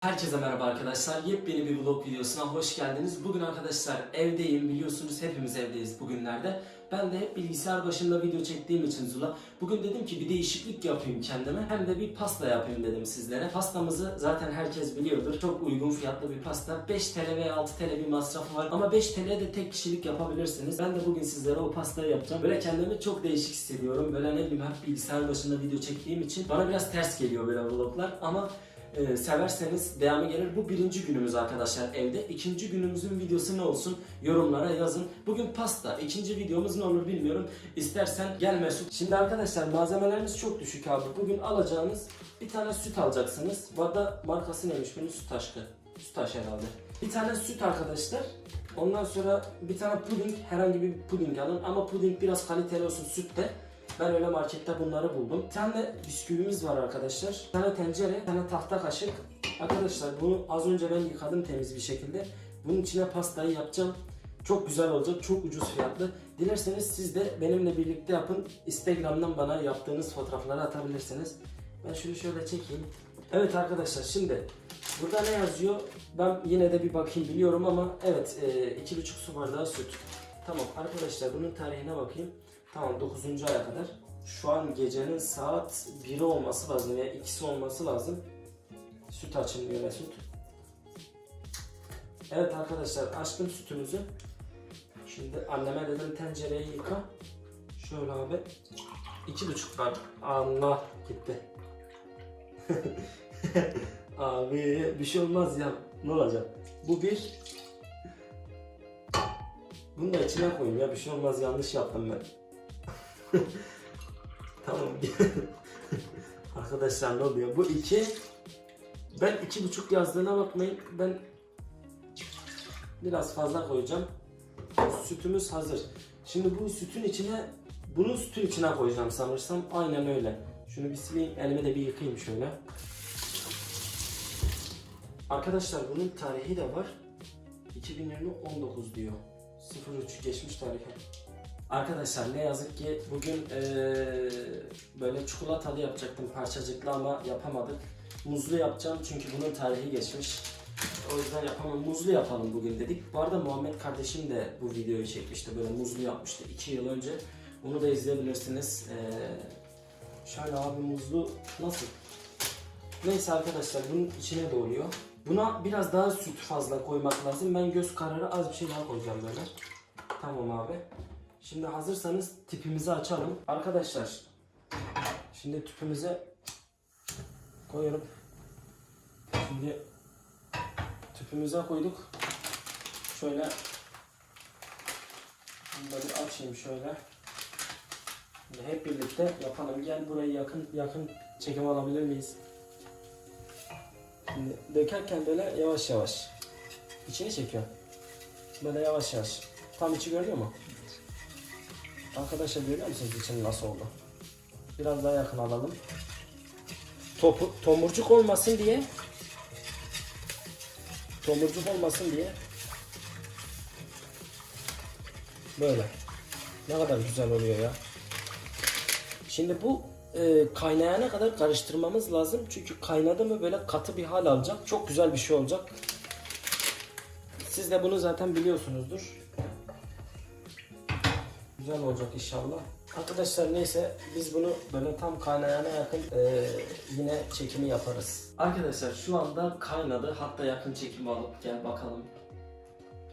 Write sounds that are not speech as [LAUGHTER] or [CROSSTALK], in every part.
Herkese merhaba arkadaşlar. Yepyeni bir vlog videosuna hoş geldiniz. Bugün arkadaşlar evdeyim. Biliyorsunuz hepimiz evdeyiz bugünlerde. Ben de hep bilgisayar başında video çektiğim için Zula. Bugün dedim ki bir değişiklik yapayım kendime. Hem de bir pasta yapayım dedim sizlere. Pastamızı zaten herkes biliyordur. Çok uygun fiyatlı bir pasta. 5 TL veya 6 TL bir masrafı var. Ama 5 TL'ye de tek kişilik yapabilirsiniz. Ben de bugün sizlere o pastayı yapacağım. Böyle kendimi çok değişik hissediyorum. Böyle ne bileyim hep bilgisayar başında video çektiğim için. Bana biraz ters geliyor böyle vloglar. Ama ee, severseniz devamı gelir. Bu birinci günümüz arkadaşlar evde. İkinci günümüzün videosu ne olsun? Yorumlara yazın. Bugün pasta. İkinci videomuz ne olur bilmiyorum. İstersen gel Mesut. Şimdi arkadaşlar malzemelerimiz çok düşük abi. Bugün alacağınız bir tane süt alacaksınız. Bu arada markası neymiş bunun? Süt aşkı. Süt aşkı herhalde. Bir tane süt arkadaşlar. Ondan sonra bir tane puding. Herhangi bir puding alın. Ama puding biraz kaliteli olsun sütte. Ben öyle markette bunları buldum. Bir tane bisküvimiz var arkadaşlar. Bir tane tencere, bir tane tahta kaşık. Arkadaşlar bunu az önce ben yıkadım temiz bir şekilde. Bunun içine pastayı yapacağım. Çok güzel olacak, çok ucuz fiyatlı. Dilerseniz siz de benimle birlikte yapın. Instagram'dan bana yaptığınız fotoğrafları atabilirsiniz. Ben şunu şöyle çekeyim. Evet arkadaşlar şimdi burada ne yazıyor? Ben yine de bir bakayım biliyorum ama evet e, iki buçuk su bardağı süt. Tamam arkadaşlar bunun tarihine bakayım. Tamam 9. aya kadar. Şu an gecenin saat 1'i olması lazım ya 2'si olması lazım. Süt açılmıyor Mesut. Evet arkadaşlar açtım sütümüzü. Şimdi anneme dedim tencereyi yıka. Şöyle abi. iki buçuk var. Allah gitti. [LAUGHS] abi bir şey olmaz ya. Ne olacak? Bu bir. Bunu da içine koyayım ya bir şey olmaz yanlış yaptım ben. [LAUGHS] tamam. [LAUGHS] Arkadaşlar ne oluyor? Bu iki. Ben iki buçuk yazdığına bakmayın. Ben biraz fazla koyacağım. Sütümüz hazır. Şimdi bu sütün içine bunu sütün içine koyacağım sanırsam. Aynen öyle. Şunu bir sileyim. Elimi de bir yıkayayım şöyle. Arkadaşlar bunun tarihi de var. 2020 19 diyor. 03 geçmiş tarihi. Arkadaşlar ne yazık ki bugün eee, böyle çikolatalı yapacaktım parçacıklı ama yapamadık. Muzlu yapacağım çünkü bunun tarihi geçmiş. O yüzden yapamam. Muzlu yapalım bugün dedik. Bu arada Muhammed kardeşim de bu videoyu çekmişti. Böyle muzlu yapmıştı 2 yıl önce. Onu da izleyebilirsiniz. Eee, şöyle abi muzlu nasıl? Neyse arkadaşlar bunun içine doğruyor. Buna biraz daha süt fazla koymak lazım. Ben göz kararı az bir şey daha koyacağım böyle. Tamam abi. Şimdi hazırsanız tipimizi açalım. Arkadaşlar şimdi tüpümüze koyuyorum. Şimdi tüpümüze koyduk. Şöyle bunu bir açayım şöyle. Şimdi hep birlikte yapalım. Gel burayı yakın yakın çekim alabilir miyiz? Şimdi dökerken böyle yavaş yavaş içini çekiyor. Böyle yavaş yavaş. Tam içi görüyor mu? Arkadaşlar görüyor musunuz için nasıl oldu? Biraz daha yakın alalım. Topu, tomurcuk olmasın diye tomurcuk olmasın diye böyle. Ne kadar güzel oluyor ya. Şimdi bu e, kaynayana kadar karıştırmamız lazım. Çünkü kaynadı mı böyle katı bir hal alacak. Çok güzel bir şey olacak. Siz de bunu zaten biliyorsunuzdur. Güzel olacak inşallah. Arkadaşlar neyse biz bunu böyle tam kaynayana yakın e, yine çekimi yaparız. Arkadaşlar şu anda kaynadı. Hatta yakın çekimi alıp gel bakalım.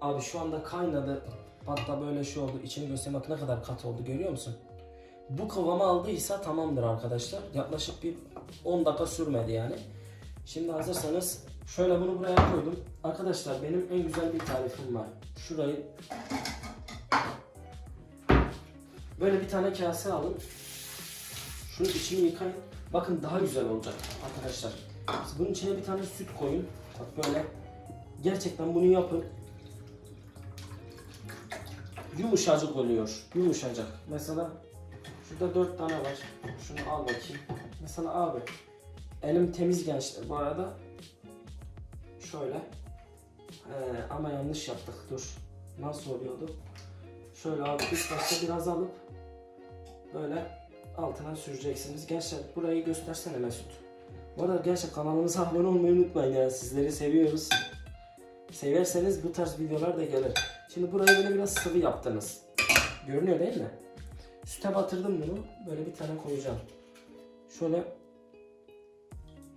Abi şu anda kaynadı. Hatta böyle şey oldu. İçini göstereyim bak ne kadar katı oldu görüyor musun? Bu kıvamı aldıysa tamamdır arkadaşlar. Yaklaşık bir 10 dakika sürmedi yani. Şimdi hazırsanız şöyle bunu buraya koydum. Arkadaşlar benim en güzel bir tarifim var. Şurayı Böyle bir tane kase alın. Şunun içini yıkayın. Bakın daha güzel olacak arkadaşlar. Siz bunun içine bir tane süt koyun. Bak böyle. Gerçekten bunu yapın. Yumuşacık oluyor. Yumuşacık. Mesela şurada dört tane var. Şunu al bakayım. Mesela abi elim temiz gençler bu arada. Şöyle. Ee, ama yanlış yaptık. Dur. Nasıl oluyordu? Şöyle abi üst başta biraz alıp böyle altına süreceksiniz. Gençler burayı göstersene Mesut. Bu arada gerçekten kanalımıza abone olmayı unutmayın ya. Sizleri seviyoruz. Severseniz bu tarz videolar da gelir. Şimdi buraya böyle biraz sıvı yaptınız. Görünüyor değil mi? Süte batırdım bunu. Böyle bir tane koyacağım. Şöyle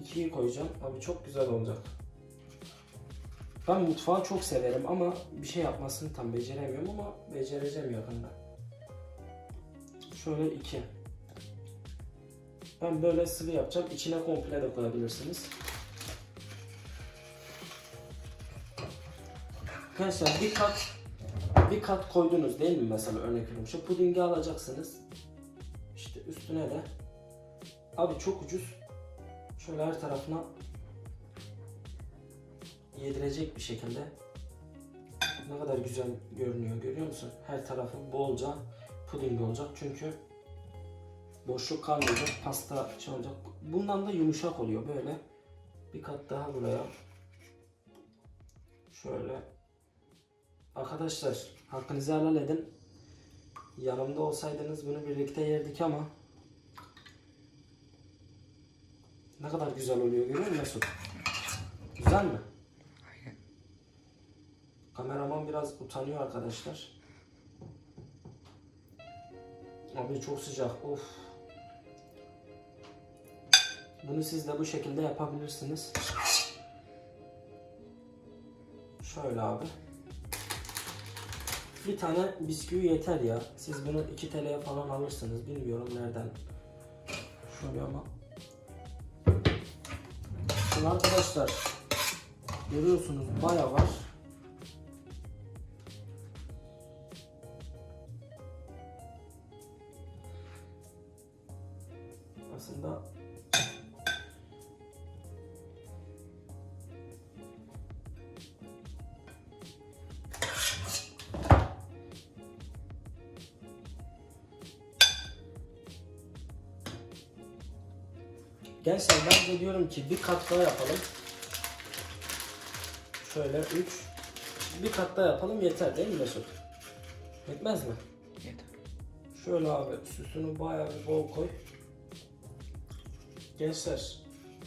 ikiyi koyacağım. Abi çok güzel olacak. Ben mutfağı çok severim ama bir şey yapmasını tam beceremiyorum ama becereceğim yakında. Şöyle iki. Ben böyle sıvı yapacağım. İçine komple de koyabilirsiniz. Arkadaşlar bir kat bir kat koydunuz değil mi mesela örnek veriyorum. Şu pudingi alacaksınız. İşte üstüne de abi çok ucuz. Şöyle her tarafına yedirecek bir şekilde ne kadar güzel görünüyor görüyor musun? Her tarafı bolca puding olacak çünkü boşluk kalmayacak pasta şey olacak. Bundan da yumuşak oluyor böyle. Bir kat daha buraya. Şöyle. Arkadaşlar hakkınızı helal edin. Yanımda olsaydınız bunu birlikte yerdik ama ne kadar güzel oluyor görüyor musun Mesut? Güzel mi? Kameraman biraz utanıyor arkadaşlar. Abi çok sıcak. Of. Bunu siz de bu şekilde yapabilirsiniz. Şöyle abi. Bir tane bisküvi yeter ya. Siz bunu 2 TL'ye falan alırsınız. Bilmiyorum nereden. Şöyle ama. Şimdi arkadaşlar görüyorsunuz baya var. Aslında Gençler ben de diyorum ki bir kat daha yapalım. Şöyle 3 bir kat daha yapalım yeter değil mi Mesut? Yetmez mi? Yeter. Şöyle abi süsünü bayağı bir bol koy. Gençler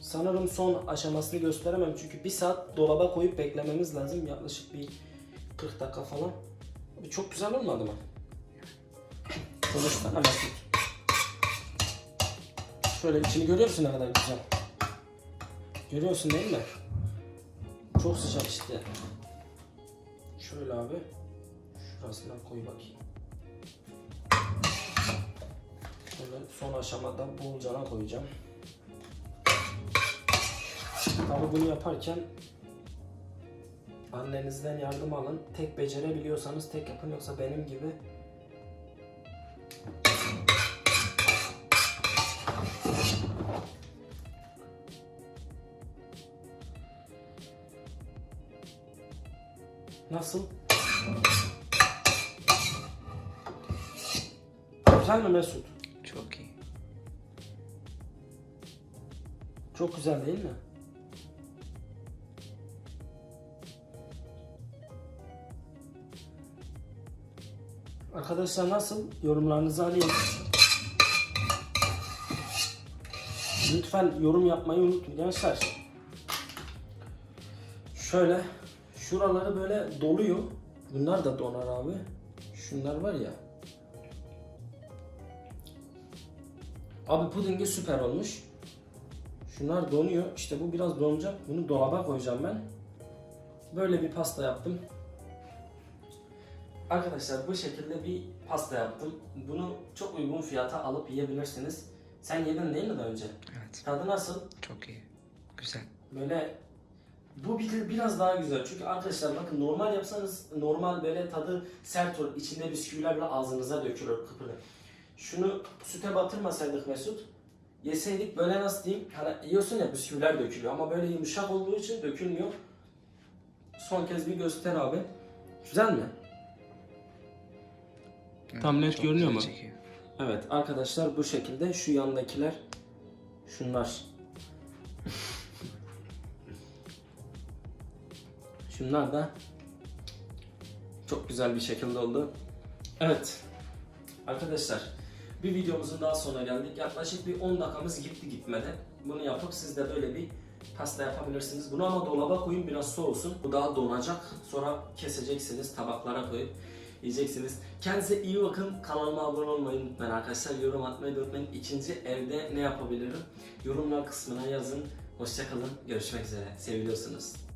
sanırım son aşamasını gösteremem çünkü bir saat dolaba koyup beklememiz lazım yaklaşık bir 40 dakika falan. Abi çok güzel olmadı mı? Konuşsana Mesut. Şöyle içini görüyor musun ne kadar güzel? Görüyorsun değil mi? Çok sıcak işte. Şöyle abi. Şurasından koy bakayım. Şöyle son aşamada bolcana koyacağım. Tabi bunu yaparken annenizden yardım alın. Tek becerebiliyorsanız tek yapın yoksa benim gibi Nasıl? Güzel mi Mesut? Çok iyi. Çok güzel değil mi? Arkadaşlar nasıl? Yorumlarınızı alayım. Lütfen yorum yapmayı unutmayın gençler. Şöyle şuraları böyle doluyor. Bunlar da donar abi. Şunlar var ya. Abi pudingi süper olmuş. Şunlar donuyor. İşte bu biraz donacak. Bunu dolaba koyacağım ben. Böyle bir pasta yaptım. Arkadaşlar bu şekilde bir pasta yaptım. Bunu çok uygun fiyata alıp yiyebilirsiniz. Sen yedin değil mi daha önce? Evet. Tadı nasıl? Çok iyi. Güzel. Böyle bu bir, biraz daha güzel. Çünkü arkadaşlar bakın normal yapsanız normal böyle tadı sert olur. İçinde bisküviler bile ağzınıza dökülür kıpırır. Şunu süte batırmasaydık Mesut yeseydik böyle nasıl diyeyim hani yiyorsun ya bisküviler dökülüyor ama böyle yumuşak olduğu için dökülmüyor. Son kez bir göster abi. Güzel mi? Tam net çok görünüyor güzel mu? çekiyor. Evet arkadaşlar bu şekilde şu yandakiler şunlar. [LAUGHS] Şunlar da çok güzel bir şekilde oldu. Evet. Arkadaşlar bir videomuzun daha sonuna geldik. Yaklaşık bir 10 dakikamız gitti gitmedi. Bunu yapıp siz de böyle bir pasta yapabilirsiniz. Bunu ama dolaba koyun biraz soğusun. Bu daha donacak. Sonra keseceksiniz tabaklara koyup yiyeceksiniz. Kendinize iyi bakın. Kanalıma abone olmayı unutmayın arkadaşlar. Yorum atmayı unutmayın. İkinci evde ne yapabilirim? Yorumlar kısmına yazın. Hoşçakalın. Görüşmek üzere. Seviliyorsunuz.